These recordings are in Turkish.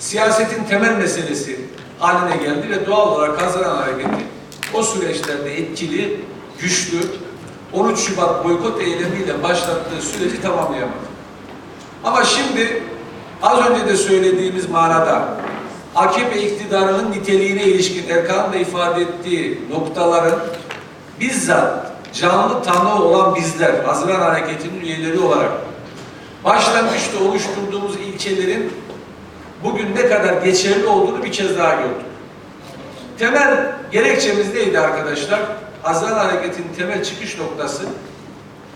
siyasetin temel meselesi haline geldi ve doğal olarak Haziran Hareketi o süreçlerde etkili, güçlü, 13 Şubat boykot eylemiyle başlattığı süreci tamamlayamadı. Ama şimdi az önce de söylediğimiz manada AKP iktidarının niteliğine ilişkin Erkan'ın da ifade ettiği noktaların bizzat canlı tanığı olan bizler, Haziran Hareketi'nin üyeleri olarak başlangıçta oluşturduğumuz ilkelerin bugün ne kadar geçerli olduğunu bir kez daha gördük. Temel gerekçemiz neydi arkadaşlar? Haziran Hareketi'nin temel çıkış noktası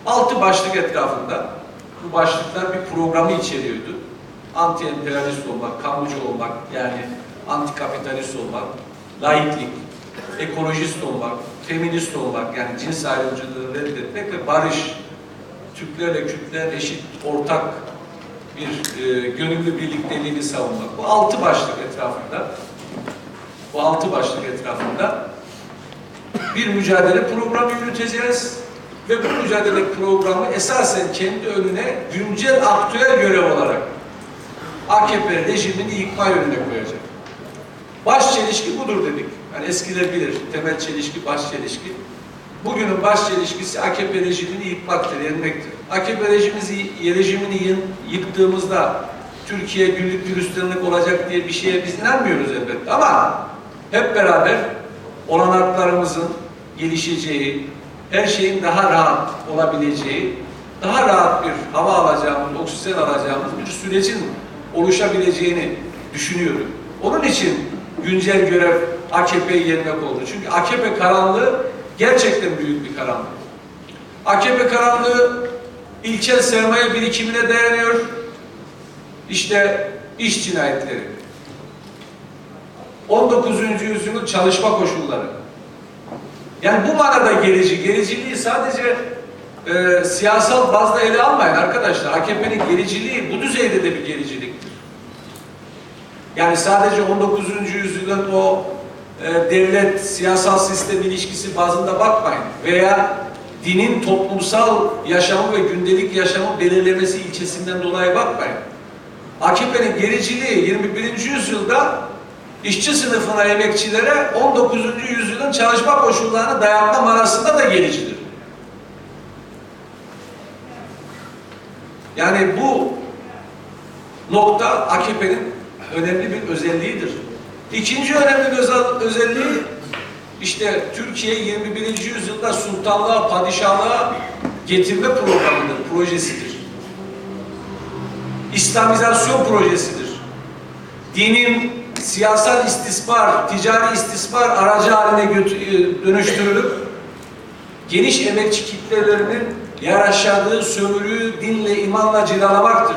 altı başlık etrafında. Bu başlıklar bir programı içeriyordu. Anti-emperyalist olmak, kamucu olmak, yani anti-kapitalist olmak, laiklik, ekolojist olmak, feminist olmak, yani cins ayrımcılığı reddetmek ve barış, Türklerle Kürtler eşit, ortak bir e, gönüllü birlikteliğini savunmak. Bu altı başlık etrafında, bu altı başlık etrafında bir mücadele programı yürüteceğiz ve bu mücadele programı esasen kendi önüne güncel aktüel görev olarak AKP rejimini yıkma yönüne koyacak. Baş çelişki budur dedik. Yani eskiler bilir. Temel çelişki, baş çelişki. Bugünün baş çelişkisi AKP rejimini yıkmaktır, yenmektir. AKP rejimimizi, rejimini yı- yıktığımızda Türkiye güllük gülistanlık olacak diye bir şeye biz inanmıyoruz elbette. Ama hep beraber olanaklarımızın gelişeceği, her şeyin daha rahat olabileceği, daha rahat bir hava alacağımız, oksijen alacağımız bir sürecin oluşabileceğini düşünüyorum. Onun için güncel görev AKP'yi yenmek oldu. Çünkü AKP karanlığı gerçekten büyük bir karanlık. AKP karanlığı ilkel sermaye birikimine dayanıyor. İşte iş cinayetleri. 19. yüzyılın çalışma koşulları. Yani bu manada gerici, gericiliği sadece e, siyasal bazda ele almayın arkadaşlar. AKP'nin gericiliği bu düzeyde de bir gericiliktir. Yani sadece 19. yüzyılın o e, devlet siyasal sistem ilişkisi bazında bakmayın. Veya dinin toplumsal yaşamı ve gündelik yaşamı belirlemesi ilkesinden dolayı bakmayın. AKP'nin gericiliği 21. yüzyılda işçi sınıfına, emekçilere 19. yüzyılın çalışma koşullarını dayatma manasında da gericidir. Yani bu nokta AKP'nin önemli bir özelliğidir. İkinci önemli bir özel, özelliği işte Türkiye 21. yüzyılda sultanlığa, padişahlığa getirme programıdır, projesidir. İslamizasyon projesidir. Dinin siyasal istismar, ticari istismar aracı haline götü- dönüştürülüp geniş emekçi kitlelerinin yaraşadığı sömürüyü dinle, imanla cilalamaktır.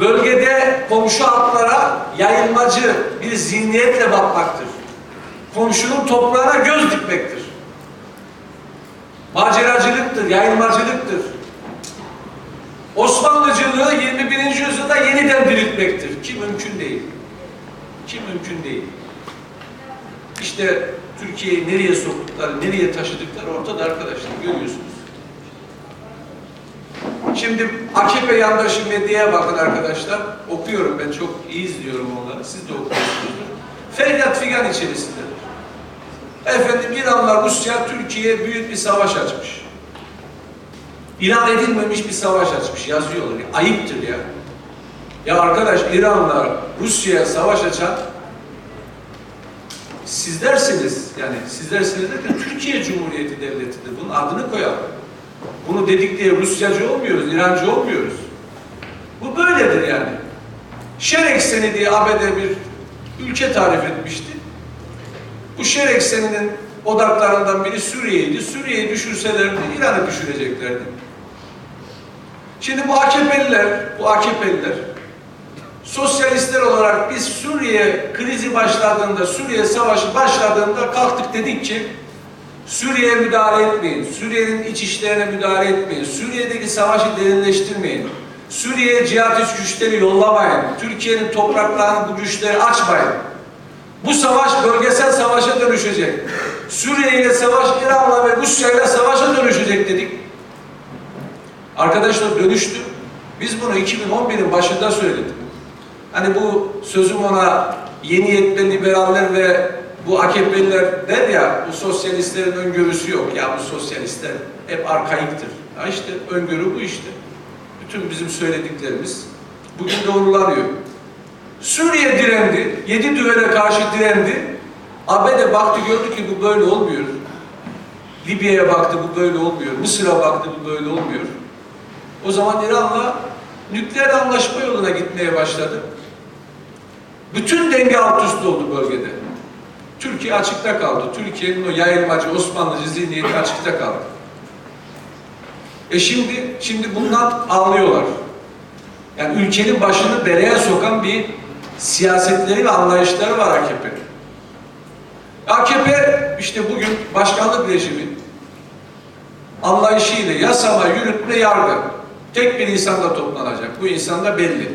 Bölgede komşu halklara yayılmacı bir zihniyetle bakmaktır. Komşunun toprağına göz dikmektir. Maceracılıktır, yayılmacılıktır. Osmanlıcılığı 21. yüzyılda yeniden diriltmektir. Ki mümkün değil. Ki mümkün değil. İşte Türkiye'yi nereye soktukları, nereye taşıdıkları ortada arkadaşlar. Görüyorsunuz. Şimdi AKP yandaşı medyaya bakın arkadaşlar. Okuyorum ben çok iyi izliyorum onları. Siz de okuyorsunuzdur. Feryat figan içerisindedir. Efendim İranlar Rusya Türkiye'ye büyük bir savaş açmış. İlan edilmemiş bir savaş açmış yazıyorlar. Ya, ayıptır ya. Ya arkadaş İran'la Rusya'ya savaş açan sizlersiniz. Yani sizlersiniz derken Türkiye Cumhuriyeti Devleti'dir. Bunun adını koyalım. Bunu dedik diye Rusyacı olmuyoruz, İrancı olmuyoruz. Bu böyledir yani. Şer ekseni diye ABD bir ülke tarif etmişti. Bu şer ekseninin odaklarından biri Suriye'ydi. Suriye'yi düşürselerdi İran'ı düşüreceklerdi. Şimdi bu AKP'liler, bu AKP'liler sosyalistler olarak biz Suriye krizi başladığında, Suriye savaşı başladığında kalktık dedik ki Suriye'ye müdahale etmeyin, Suriye'nin iç işlerine müdahale etmeyin, Suriye'deki savaşı derinleştirmeyin, Suriye'ye cihatist güçleri yollamayın, Türkiye'nin topraklarını bu güçleri açmayın. Bu savaş bölgesel savaşa dönüşecek. Suriye ile savaş İran'la ve Rusya ile savaşa dönüşecek dedik. Arkadaşlar dönüştü. Biz bunu 2011'in başında söyledik. Hani bu sözüm ona yeni yetme liberaller ve bu AKP'liler der ya bu sosyalistlerin öngörüsü yok. Ya bu sosyalistler hep arkaiktir. Ya işte öngörü bu işte. Bütün bizim söylediklerimiz bugün doğrulanıyor. Suriye direndi, yedi düvele karşı direndi. ABD baktı gördü ki bu böyle olmuyor. Libya'ya baktı bu böyle olmuyor. Mısır'a baktı bu böyle olmuyor. O zaman İran'la nükleer anlaşma yoluna gitmeye başladı. Bütün denge alt üst oldu bölgede. Türkiye açıkta kaldı. Türkiye'nin o yayılmacı Osmanlıcı zihniyeti açıkta kaldı. E şimdi, şimdi bundan anlıyorlar. Yani ülkenin başını belaya sokan bir siyasetleri ve anlayışları var AKP'nin. AKP işte bugün başkanlık rejimi anlayışıyla yasama, yürütme, yargı tek bir insanda toplanacak. Bu insan da belli.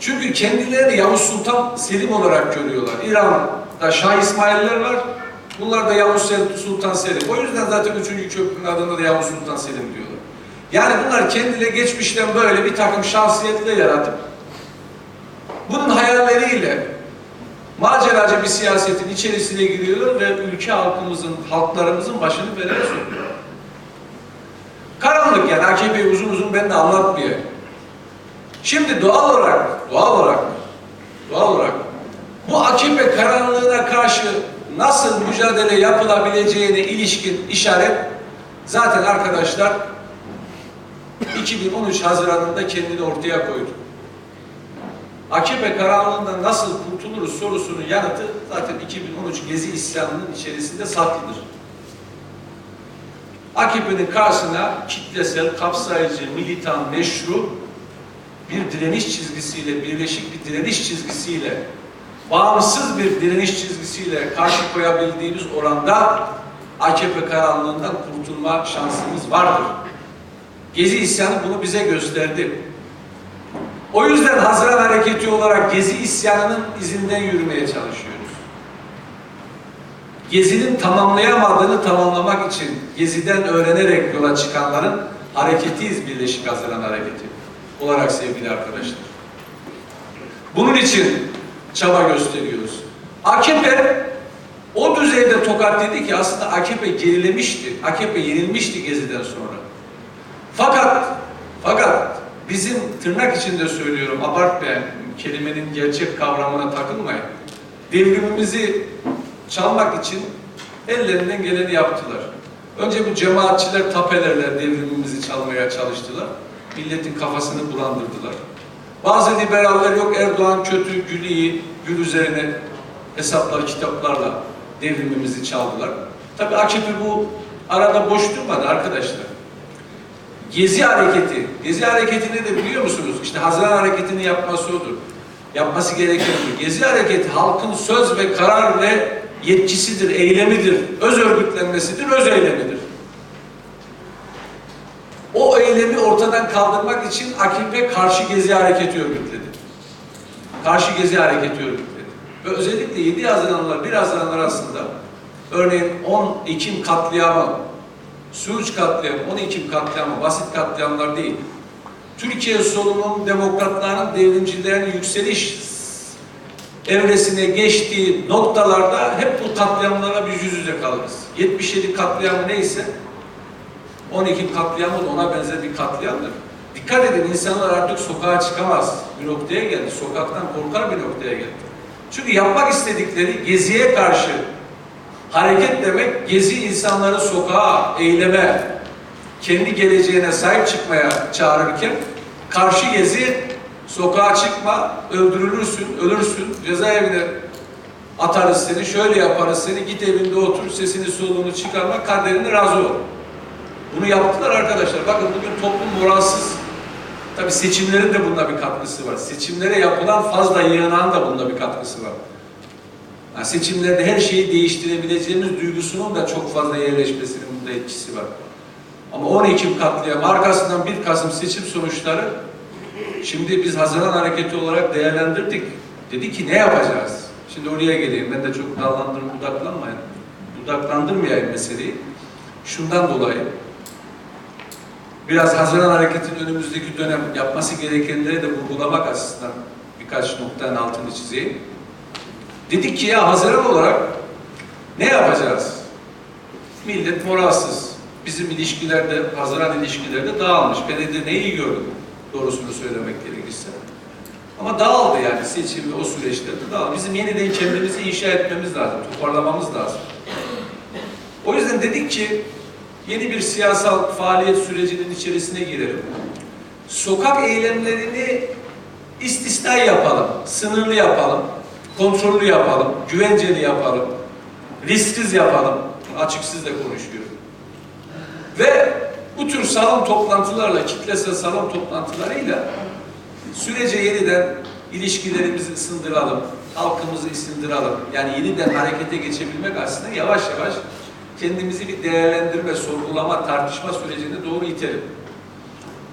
Çünkü kendilerini Yavuz Sultan Selim olarak görüyorlar. İran'da Şah İsmail'ler var. Bunlar da Yavuz Sultan Selim. O yüzden zaten üçüncü köprünün adını da Yavuz Sultan Selim diyorlar. Yani bunlar kendileri geçmişten böyle bir takım şahsiyetler yaratıp bunun hayalleriyle maceracı bir siyasetin içerisine giriyorlar ve ülke halkımızın, halklarımızın başını belaya sokuyor. Karanlık yani AKP'yi uzun uzun ben de anlatmayayım. Şimdi doğal olarak, doğal olarak, doğal olarak bu AKP karanlığına karşı nasıl mücadele yapılabileceğine ilişkin işaret zaten arkadaşlar 2013 Haziran'ında kendini ortaya koydu. AKP karanlığından nasıl kurtuluruz sorusunun yanıtı zaten 2013 Gezi isyanının içerisinde saklıdır. AKP'nin karşısına kitlesel, kapsayıcı, militan, meşru bir direniş çizgisiyle, birleşik bir direniş çizgisiyle, bağımsız bir direniş çizgisiyle karşı koyabildiğimiz oranda AKP karanlığından kurtulma şansımız vardır. Gezi isyanı bunu bize gösterdi. O yüzden Haziran Hareketi olarak Gezi isyanının izinden yürümeye çalışıyoruz. Gezi'nin tamamlayamadığını tamamlamak için Gezi'den öğrenerek yola çıkanların hareketiyiz Birleşik Haziran Hareketi olarak sevgili arkadaşlar. Bunun için çaba gösteriyoruz. AKP o düzeyde tokat dedi ki aslında AKP gerilemişti. AKP yenilmişti Gezi'den sonra. Fakat fakat bizim tırnak içinde söylüyorum abartmayan kelimenin gerçek kavramına takılmayın. Devrimimizi çalmak için ellerinden geleni yaptılar. Önce bu cemaatçiler tapelerler devrimimizi çalmaya çalıştılar. Milletin kafasını bulandırdılar. Bazı liberaller yok Erdoğan kötü, Gül iyi, Gül üzerine hesaplar, kitaplarla devrimimizi çaldılar. Tabi AKP bu arada boş durmadı arkadaşlar. Gezi hareketi, Gezi hareketi ne de biliyor musunuz? İşte Haziran hareketini yapması odur. Yapması gereken. Gezi hareketi halkın söz ve karar ve yetkisidir, eylemidir, öz örgütlenmesidir, öz eylemidir. O eylemi ortadan kaldırmak için AKP karşı gezi hareketi örgütledi. Karşı gezi hareketi örgütledi. Ve özellikle 7 Haziranlar 1 Haziran arasında örneğin 10 Ekim katliamı, Suruç katliamı, 10 Ekim katliamı basit katliamlar değil. Türkiye solunun demokratların, devrimcilerin yükseliş evresine geçtiği noktalarda hep bu katliamlara biz yüz yüze kalırız. 77 katliamı neyse 12 katliamı da ona benzer bir katliamdır. Dikkat edin insanlar artık sokağa çıkamaz. Bir noktaya geldi. Sokaktan korkar bir noktaya geldi. Çünkü yapmak istedikleri geziye karşı hareket demek gezi insanları sokağa, eyleme, kendi geleceğine sahip çıkmaya çağırırken karşı gezi sokağa çıkma, öldürülürsün, ölürsün, cezaevine atarız seni, şöyle yaparız seni, git evinde otur, sesini soluğunu çıkarma, kaderini razı ol. Bunu yaptılar arkadaşlar. Bakın bugün toplum moralsız. Tabi seçimlerin de bunda bir katkısı var. Seçimlere yapılan fazla yığınan da bunda bir katkısı var. Yani seçimlerde her şeyi değiştirebileceğimiz duygusunun da çok fazla yerleşmesinin bunda etkisi var. Ama 10 Ekim katliamı arkasından 1 Kasım seçim sonuçları şimdi biz Haziran Hareketi olarak değerlendirdik. Dedi ki ne yapacağız? Şimdi oraya geleyim. Ben de çok dallandırıp budaklanmayayım. Budaklandırmayayım meseleyi. Şundan dolayı biraz Haziran Hareketi'nin önümüzdeki dönem yapması gerekenleri de vurgulamak açısından birkaç noktanın altını çizeyim. Dedik ki ya Haziran olarak ne yapacağız? Millet moralsız. Bizim ilişkilerde, Haziran ilişkilerde dağılmış. Ben de neyi gördüm doğrusunu söylemek gerekirse. Ama dağıldı yani seçim ve o süreçlerde dağıldı. Bizim yeniden kendimizi inşa etmemiz lazım, toparlamamız lazım. O yüzden dedik ki yeni bir siyasal faaliyet sürecinin içerisine girelim. Sokak eylemlerini istisnai yapalım, sınırlı yapalım, kontrollü yapalım, güvenceli yapalım, risksiz yapalım. Açıksız da konuşuyorum. Ve bu tür salon toplantılarla, kitlesel salon toplantılarıyla sürece yeniden ilişkilerimizi ısındıralım, halkımızı ısındıralım. Yani yeniden harekete geçebilmek aslında yavaş yavaş kendimizi bir değerlendirme, sorgulama, tartışma sürecine doğru itelim.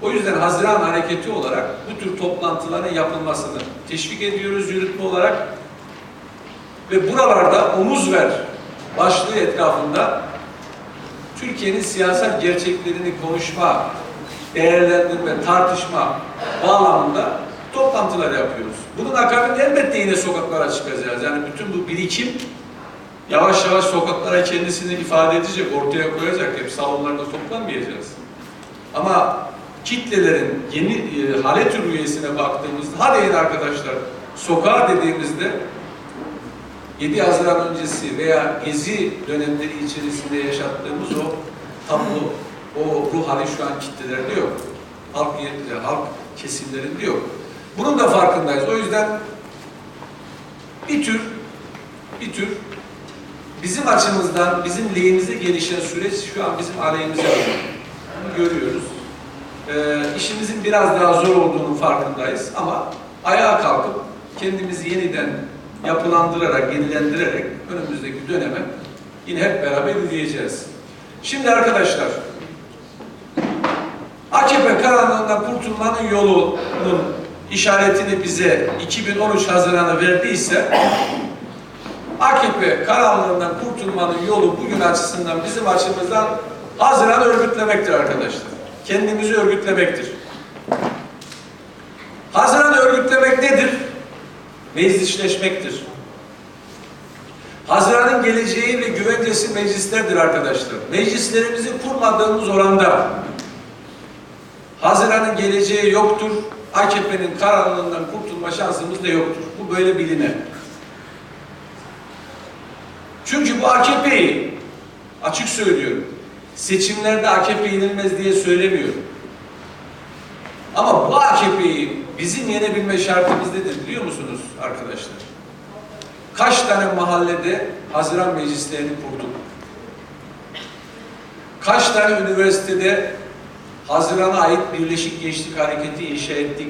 O yüzden Haziran Hareketi olarak bu tür toplantıların yapılmasını teşvik ediyoruz yürütme olarak ve buralarda omuz ver başlığı etrafında Türkiye'nin siyasal gerçeklerini konuşma, değerlendirme, tartışma bağlamında toplantılar yapıyoruz. Bunun akabinde elbette yine sokaklara çıkacağız. Yani bütün bu birikim yavaş yavaş sokaklara kendisini ifade edecek, ortaya koyacak. Hep salonlarda toplanmayacağız. Ama kitlelerin yeni e, halet üyesine baktığımızda, hadi arkadaşlar, sokağa dediğimizde 7 Haziran öncesi veya Gezi dönemleri içerisinde yaşattığımız o tablo, o ruh hali şu an kitlelerde yok. Halk, halk kesimlerinde yok. Bunun da farkındayız. O yüzden bir tür bir tür bizim açımızdan bizim lehimize gelişen süreç şu an bizim aleyhimize oluyor. Bunu görüyoruz. Ee, işimizin biraz daha zor olduğunun farkındayız ama ayağa kalkıp kendimizi yeniden yapılandırarak, yenilendirerek önümüzdeki döneme yine hep beraber yürüyeceğiz. Şimdi arkadaşlar, AKP karanlığından kurtulmanın yolunun işaretini bize 2013 Haziran'ı verdiyse AKP karanlığından kurtulmanın yolu bugün açısından bizim açımızdan Haziran örgütlemektir arkadaşlar. Kendimizi örgütlemektir. Haziran örgütlemek nedir? Meclisleşmektir. Haziran'ın geleceği ve güvencesi meclislerdir arkadaşlar. Meclislerimizi kurmadığımız oranda Haziran'ın geleceği yoktur. AKP'nin karanlığından kurtulma şansımız da yoktur. Bu böyle biline. Çünkü bu AKP'yi açık söylüyorum. Seçimlerde AKP yenilmez diye söylemiyorum. Ama bu AKP'yi bizim yenebilme şartımız nedir biliyor musunuz arkadaşlar? Kaç tane mahallede Haziran meclislerini kurduk? Kaç tane üniversitede Haziran'a ait Birleşik Gençlik Hareketi inşa ettik?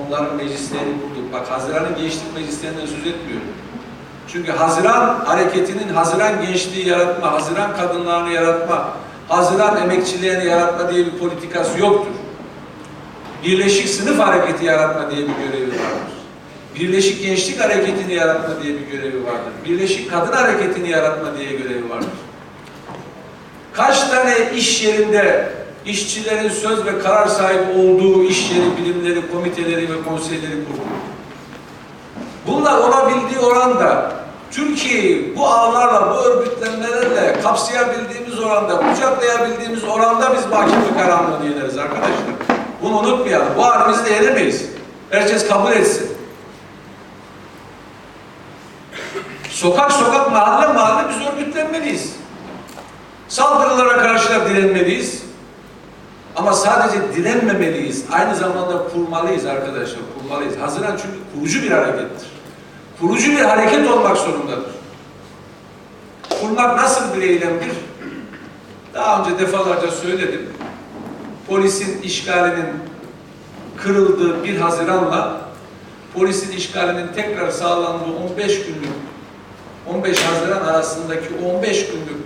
Onların meclislerini kurduk. Bak Haziran'ın gençlik meclislerinden söz etmiyorum. Çünkü Haziran hareketinin Haziran gençliği yaratma, Haziran kadınlarını yaratma, Haziran emekçilerini yaratma diye bir politikası yoktur. Birleşik Sınıf Hareketi yaratma diye bir görevi vardır. Birleşik Gençlik Hareketi'ni yaratma diye bir görevi vardır. Birleşik Kadın Hareketi'ni yaratma diye görevi vardır. Kaç tane iş yerinde işçilerin söz ve karar sahibi olduğu iş yeri bilimleri, komiteleri ve konseyleri kurdu. Bunlar olabildiği oranda Türkiye'yi bu ağlarla, bu örgütlenmelerle kapsayabildiğimiz oranda, kucaklayabildiğimiz oranda biz mahkeme karanlığını yeneriz arkadaşlar. Bunu unutmayalım. Bu halimizi de yenemeyiz. Herkes kabul etsin. Sokak sokak, mahalle mahalle biz örgütlenmeliyiz. Saldırılara karşı da direnmeliyiz. Ama sadece direnmemeliyiz. Aynı zamanda kurmalıyız arkadaşlar, kurmalıyız. Haziran çünkü kurucu bir harekettir. Kurucu bir hareket olmak zorundadır. Kurmak nasıl bir eylemdir? Daha önce defalarca söyledim. Polisin işgalinin kırıldığı 1 Haziran'la polisin işgalinin tekrar sağlandığı 15 günlük 15 Haziran arasındaki 15 günlük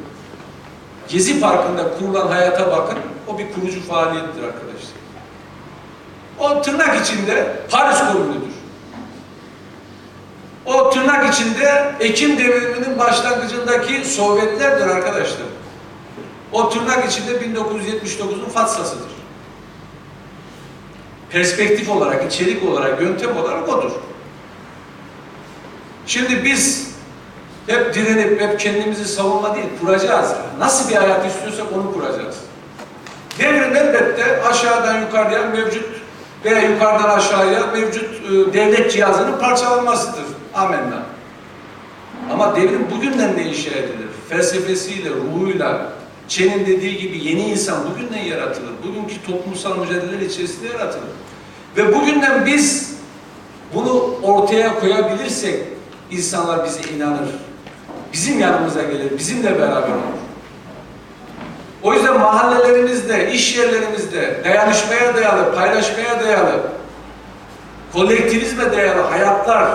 Gezi Parkı'nda kurulan hayata bakın. O bir kurucu faaliyettir arkadaşlar. O tırnak içinde Paris Komünü'dür. O tırnak içinde Ekim devriminin başlangıcındaki Sovyetlerdir arkadaşlar. O tırnak içinde 1979'un Fatsa'sıdır. perspektif olarak, içerik olarak, yöntem olarak odur. Şimdi biz hep direnip, hep kendimizi savunma değil, kuracağız. Nasıl bir hayat istiyorsak onu kuracağız. Devrim elbette aşağıdan yukarıya mevcut veya yukarıdan aşağıya mevcut e, devlet cihazının parçalanmasıdır. Amenna. Ama devrim bugünden de inşa edilir. Felsefesiyle, ruhuyla, Çen'in dediği gibi yeni insan bugünden yaratılır. Bugünkü toplumsal mücadeleler içerisinde yaratılır. Ve bugünden biz bunu ortaya koyabilirsek insanlar bize inanır. Bizim yanımıza gelir, bizimle beraber olur. O yüzden mahallelerimizde, iş yerlerimizde dayanışmaya dayalı, paylaşmaya dayalı, kolektivizme dayalı hayatlar,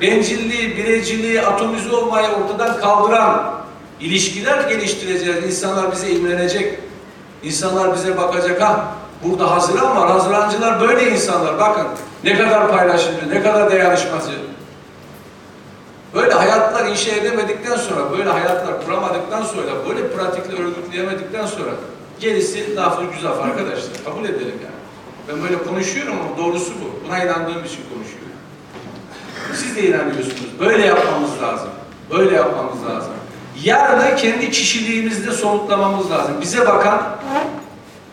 bencilliği, bireciliği, atomize olmayı ortadan kaldıran ilişkiler geliştireceğiz. İnsanlar bize imrenecek. İnsanlar bize bakacak. Ha, burada Haziran var. Hazirancılar böyle insanlar. Bakın ne kadar paylaşımcı, ne kadar dayanışmacı. Böyle hayatlar inşa edemedikten sonra, böyle hayatlar kuramadıktan sonra, böyle pratikle örgütleyemedikten sonra gerisi lafı güzaf arkadaşlar. Kabul edelim yani. Ben böyle konuşuyorum ama doğrusu bu. Buna inandığım için konuşuyorum. Siz de inanıyorsunuz. Böyle yapmamız lazım. Böyle yapmamız lazım. Yarını kendi kişiliğimizde somutlamamız lazım. Bize bakan,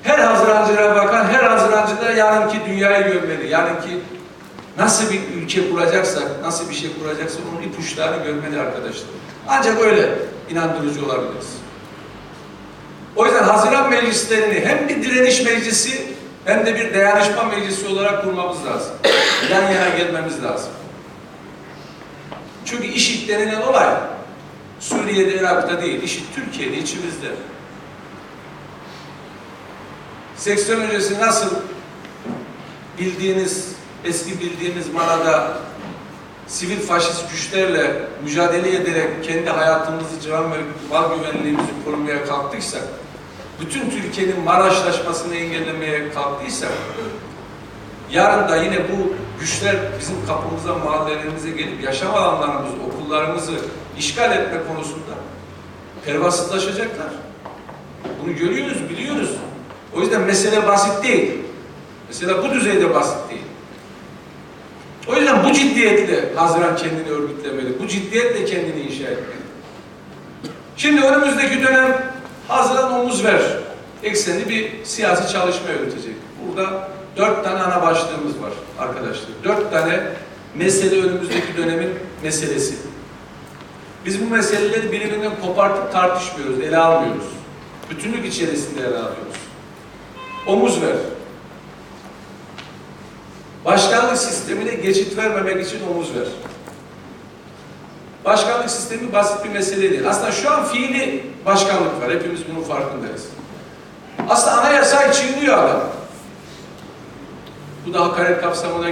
her hazırancılara bakan, her hazırancı da yarınki dünyayı görmeli. Yarınki nasıl bir ülke kuracaksak, nasıl bir şey kuracaksak onun ipuçlarını görmeli arkadaşlar. Ancak öyle inandırıcı olabiliriz. O yüzden Haziran meclislerini hem bir direniş meclisi hem de bir dayanışma meclisi olarak kurmamız lazım. Yan yana gelmemiz lazım. Çünkü IŞİD denilen olay Suriye'de, Irak'ta değil, IŞİD Türkiye'de, içimizde. 80 öncesi nasıl bildiğiniz, eski bildiğimiz manada sivil faşist güçlerle mücadele ederek kendi hayatımızı, can ve mal güvenliğimizi korumaya kalktıysak, bütün Türkiye'nin Maraşlaşmasını engellemeye kalktıysak, yarın da yine bu güçler bizim kapımıza, mahallelerimize gelip yaşam alanlarımızı, okullarımızı işgal etme konusunda pervasızlaşacaklar. Bunu görüyoruz, biliyoruz. O yüzden mesele basit değil. Mesela bu düzeyde basit değil. O yüzden bu ciddiyetle Haziran kendini örgütlemeli. Bu ciddiyetle kendini inşa etmeli. Şimdi önümüzdeki dönem Haziran omuz ver eksenli bir siyasi çalışma yürütecek. Burada dört tane ana başlığımız var arkadaşlar. Dört tane mesele önümüzdeki dönemin meselesi. Biz bu meseleleri birbirinden kopartıp tartışmıyoruz, ele almıyoruz. Bütünlük içerisinde ele alıyoruz. Omuz ver. Başkanlık sistemine geçit vermemek için omuz ver. Başkanlık sistemi basit bir mesele değil. Aslında şu an fiili başkanlık var. Hepimiz bunun farkındayız. Aslında anayasayı çiğniyor adam. Bu da hakaret kapsamına